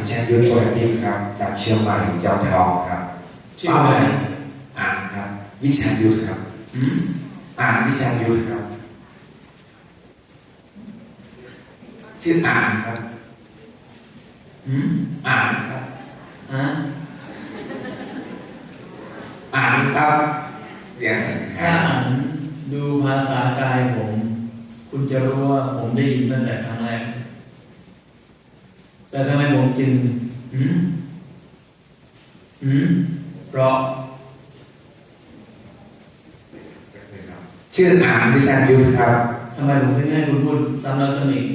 ดิฉันยุทธโอทิพย์ครับ จากเชียงใหม่จอมทองครับชื่ออะไรอ่านครับ วิชันยุทธครับหืมอ่านวิชันยุทธครับ ชื่ออ่านครับหืมอ่านครับฮะอ่านครับเสียงถ้าอ่านดูภาษากายผม คุณจะรู้ว่าผมได้ยินตั้งแต่ครั้งแรกแต่ทำไมผม จึงหืมหืมเพราะ ชื่ออ่านวิชันยุทธครับทำไมผมถึงให้คุณพูดซ้ำแล้วซ้ำอีก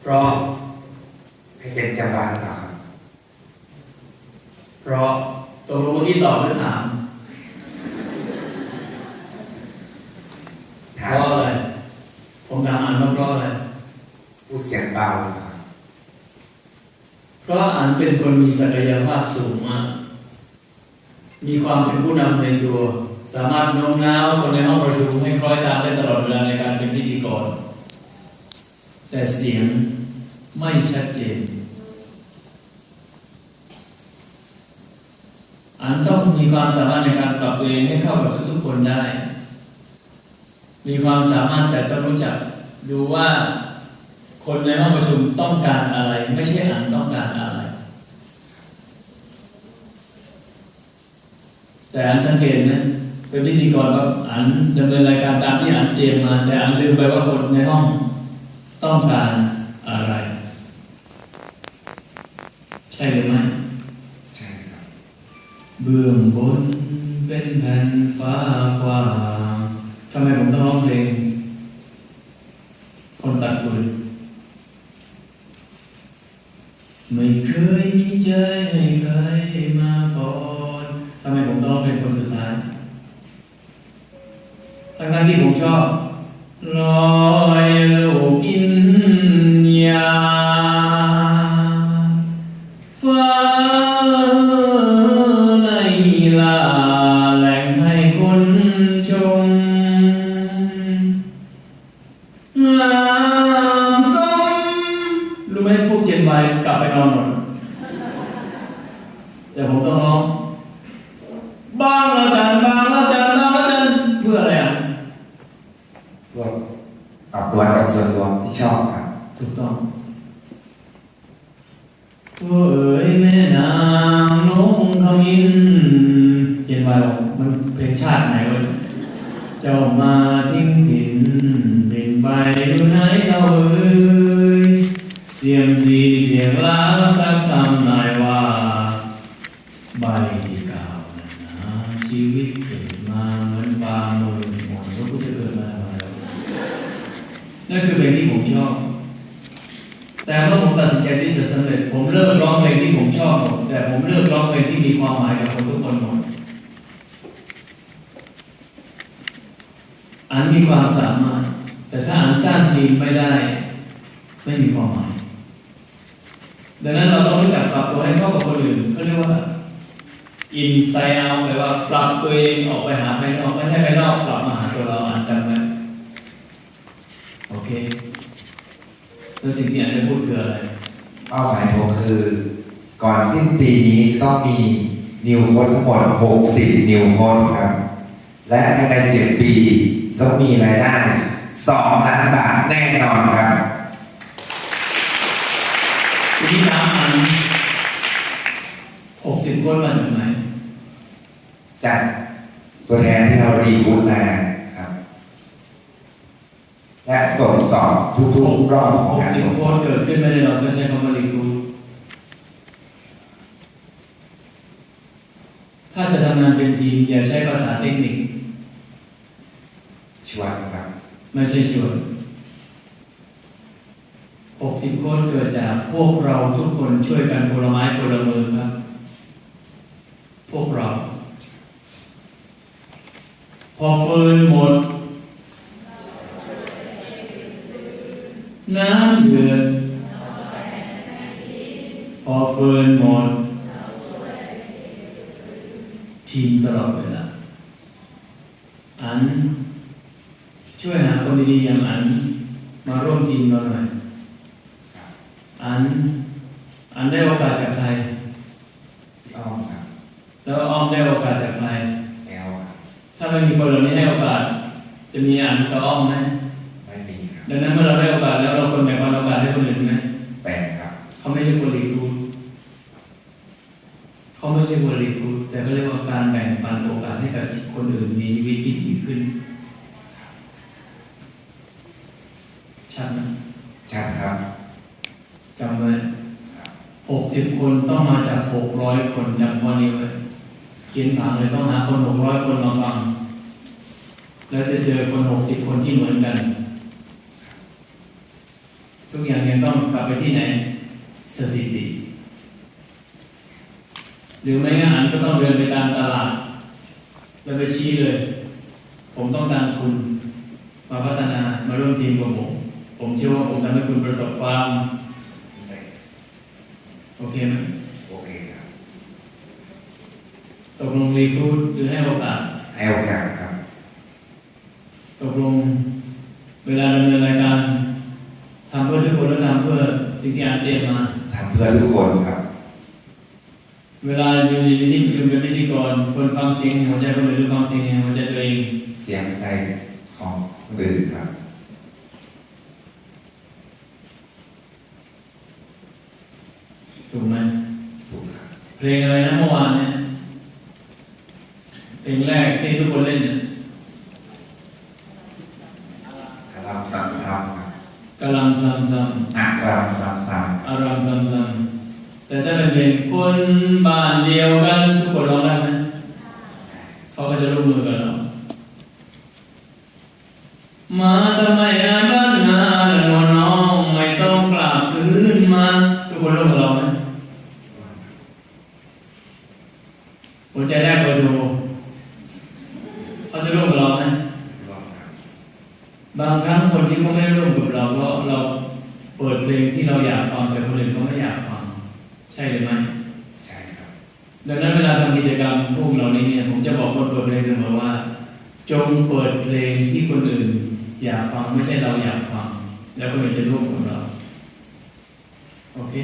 เพราะให้เป็นจังหวะหรือเปล่าครับเพราะตกลงเมื่อกี้ตอบหรือถามถาเพมราะอะไรผมถามอ่านว่าเพราะอะไรพูดเสียงเบาหรือเปล่าครับ เพราะอ่านเป็นคนมีศักยภาพสูงมาก มีความเป็นผู้นำในตัว สามารถโน้มน้าวคนในห้องประชุมให้คล้อยตามได้ตลอดเวลาในการเป็นพิธีกร แต่เสียงไม่ชัดเจน อันต้องมีความสามารถในการปรับตัวเองให้เข้ากับทุกๆคนได้ มีความสามารถแต่ต้องรู้จักดูว่า คนในห้องประชุมต้องการอะไร ไม่ใช่อันต้องการอะไร แต่อันสังเกตนะเป็นพิธีกรว่าอันดำเนินรายการตามที่อันเตรียมมา แต่อันลืมไปว่าคนในห้องต้องการอะไร ใช่หรือไม่ใช่ครับเบื้องบนเป็นแผ่นฟ้ากว้างทำไมผมต้องร้องเพลง คนตัดฝุ่นไม่เคยมีใจให้ใครมาก่อนทำไมผมต้องร้องเพลงคนสุดท้าย ทั้งๆที่ผมชอบลอยลูกอิ ส่วนรวมที่ชอบครับถูกต้องโอ้เอ๋ยแม่นางนงขมินเจนวายบอกมันเพลงชาติไหนวะเจ้ามาทิ้งถิ่นเป็นไปอยู่ไหนเท่าเอ๋ยเสียงสีเสียงล้าทักทำนายว่าใบที่เก่านั้นนะชีวิตเกิดมาเหมือนฟางมือหมดก็จะเกิดมาทำไมวะ นั่นคือเพลงที่ผมชอบ แต่เมื่อผมตัดสินใจที่จะสำเร็จ ผมเลิกร้องเพลงที่ผมชอบหมแต่ผมเลิกร้องเพลงที่มีความหมายกับคนทุกคนหมดอันมีความสามารถ แต่ถ้าอันสร้างทีมไม่ได้ ไม่มีความหมาย ดังนั้นเราต้องรู้จักปรับตัวให้เข้ากับคนอื่นเขาเรียกว่า inside out แปลว่าปรับตัวเองออกไปหาภายนอกไม่ใช่ภายนอกกลับมาหาตัวเราอานจำ แล้วสิ่งที่อยากจะพูดคืออะไรเป้าหมายผมคือ ก่อนสิ้นปีนี้จะต้องมีนิวโค้ดทั้งหมด 60 นิวโค้ดครับ และภายใน 7 ปีต้องมีรายได้ 2 ล้านบาทแน่นอนครับทีนี้ถามอันหกสิบคนมาจากไหนจากตัวแทนที่เรารีฟูดมาครับ และส่งสอบทุกๆรอบของหกการสิบส่งคนเกิดขึ้นไม่ได้เราก็ใช้คำว่ารีครูทถ้าจะทำงานเป็นทีมอย่าใช้ภาษาเทคนิคชวนครับ ไม่ใช่ชวนหกสิบคนเกิดจากพวกเราทุกคนช่วยกันคนละไม้คนละมือครับ พวกเรา พอฟืนหมด น้ำเดือดพอเฟิร์นหมดทีมตลอดเวลาอัน ช่วยหาคนดีๆอย่างอัน มาร่วมทีมเราหน่อยอัน อันอันได้โอกาสจากใครพี่อ้อมครับแล้วอ้อมได้โอกาสจากใครแอลครับถ้าไม่มีคนเหล่านี้ให้โอกาส จะมีอันกับอ้อมไหมไม่มีครับ ดังนั้นเมื่อเราได้โอกาสแล้วเราควรแบ่งปันโอกาสให้คนอื่นไหมแปดครับเขาไม่เรียกว่ารีครูทเขาไม่เรียกว่ารีครูทแต่เขาเรียกว่าการแบ่งปันโอกาสให้กับคนอื่นมีชีวิตที่ดีขึ้นชัดไหมชัดครับจำไว้ครับหกสิบคนต้องมาจากหกร้อยคนจำข้อนี้ไว้เขียนผังเลยต้องหาคนหกร้อยคนมาฟังแล้วจะเจอคนหกสิบคนที่เหมือนกัน ทุกอย่างยังต้องกลับไปที่ไหนสถิติ หรือไม่งั้นก็ต้องเดินไปตามตลาดแล้วไปชี้เลย ผมต้องการคุณมาพัฒนามาร่วมทีมกับผม ผมเชื่อว่าผมทำให้คุณประสบความไม่โอเคไหมโอเคครับตกลงรีครูดหรือให้โอกาสให้โอกาสครับ ตกลงเวลาดำเนินรายการทำเพื่อทุกคนและทำเพื่อสิ่งที่อาจเตรียมมาทำเพื่อทุกคนครับ เวลาอยู่ในที่ประชุมเป็นพิธีกรคนฟังเสียงแห่งหัวใจคนอื่นหรือฟังเสียงแห่งหัวใจตัวเองเสียงใจของคนอื่นครับถูกไหมถูกครับเพลงอะไรนะเมื่อวานเนี่ยเพลงแรกที่ทุกคนเล่นเนี่ยอารามซ้ำๆครับ กำลังซัมซัมอารามซ้ำอารามซัมซัมแต่ถ้าเป็นเพลงคนบ้านเดียวกันทุกคนร้องได้ไหมเขาก็จะร่วมมือกันเรามาทำไมอาบ้านนาและนวลน้องไม่ต้องกลับคืนมา ทุกคนร่วมกับเราไหมหัวใจแรกเบอร์โทรเขาจะร่วมกับเราไหม ๆรอบครับ บางครั้งคนที่เขาไม่ได้ร่วมกับเราเพราะเราเปิดเพลงที่เราอยากฟังแต่คนอื่นเขาไม่อยากฟัง ใช่หรือไม่ใช่ครับ ดังนั้นเวลาทำกิจกรรมพวกเหล่านี้เนี่ยผมจะบอกคนเปิดเพลงเสมอว่า จงเปิดเพลงที่คนอื่น อยากฟังไม่ใช่เราอยากฟัง แล้วคนอื่นจะร่วมกับเราโอเค